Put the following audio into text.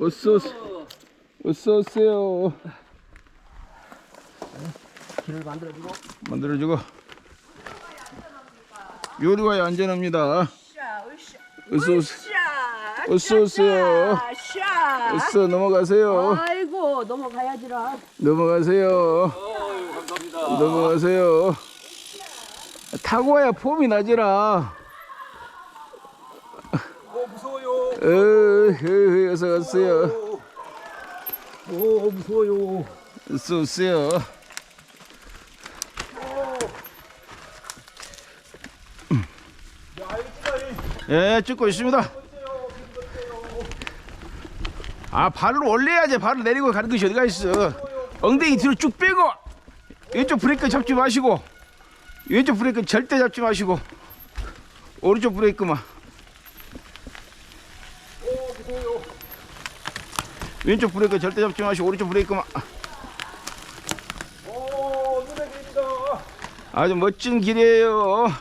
어서 오세요. 어서 오세요. 길을 만들어주고 만들어주고. 요리와의 안전합니다. 어서 오세요. 어서 오세요. 샤. 어서 넘어가세요. 아이고 넘어가야지라. 넘어가세요. 넘어가세요. 타고 와야 폼이 나지라. 오 무서워요 어, 어, 어서 가세요. 오 무서워요 어서 오세요. 예, 찍고 있습니다. 아, 발을 올려야지. 발을 내리고 가는 것이 어디가 있어. 엉덩이 뒤로 쭉 빼고 왼쪽 브레이크 잡지 마시고 왼쪽 브레이크 절대 잡지 마시고 오른쪽 브레이크만 왼쪽 브레이크 절대 잡지 마시고 오른쪽 브레이크만 오, 아주 멋진 길이에요.